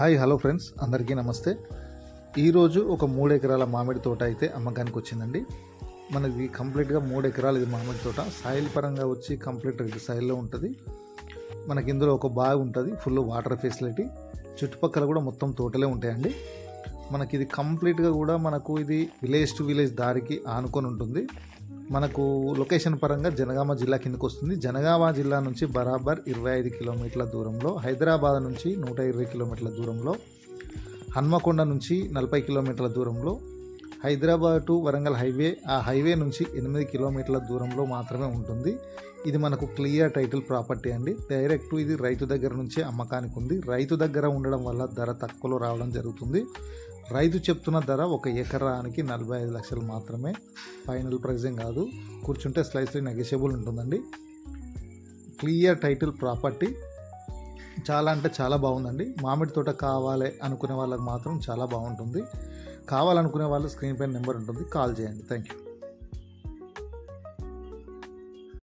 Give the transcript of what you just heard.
Hi hello friends. అందరికీ నమస్తే. ఈరోజు ఒక మూడు ఎకరాల మామిడి తోట అయితే అమ్మకానికి వచ్చిందండి. మనకి కంప్లీట్గా మూడు ఎకరాలు ఇది మామిడి తోట. సాయిల్ పరంగా వచ్చి కంప్లీట్ రెడ్ సాయిల్లో ఉంటుంది. మనకి ఇందులో ఒక బావి ఉంటుంది ఫుల్ వాటర్ ఫెసిలిటీ చుట్టుపక్కల కూడా మొత్తం తోటలే ఉంటాయండి. మనకి ఇది కంప్లీట్గా కూడా మనకు ఇది విలేజ్ టు విలేజ్ దారికి ఆనుకొని ఉంటుంది. మనకు లొకేషన్ పరంగా జనగామ జిల్లా కిందకు వస్తుంది జనగామ జిల్లా నుంచి బరాబర్ ఇరవై ఐదు కిలోమీటర్ల దూరంలో హైదరాబాద్ నుంచి నూట ఇరవై కిలోమీటర్ల దూరంలో హన్మకొండ నుంచి నలభై కిలోమీటర్ల దూరంలో హైదరాబాద్ టు వరంగల్ హైవే ఆ హైవే నుంచి ఎనిమిది కిలోమీటర్ల దూరంలో మాత్రమే ఉంటుంది. ఇది మనకు క్లియర్ టైటిల్ ప్రాపర్టీ అండి. డైరెక్ట్ ఇది రైతు దగ్గర నుంచే అమ్మకానికి ఉంది. రైతు దగ్గర ఉండడం వల్ల ధర తక్కువలో రావడం జరుగుతుంది. రైతు చెప్తున్న ధర ఒక ఎకరానికి నలభై ఐదు లక్షలు మాత్రమే. ఫైనల్ ప్రైజింగ్ కాదు. కూర్చుంటే స్లైస్లీ నెగోషియబుల్ ఉంటుందండి. Clear title property. చాలా అంటే చాలా బాగుందండి. మామిడి తోట కావాలి అనుకునే వాళ్ళకి మాత్రం చాలా బాగుంటుంది. కావాలనుకునే వాళ్ళు స్క్రీన్ పైన నెంబర్ ఉంటుంది కాల్ చేయండి. Thank you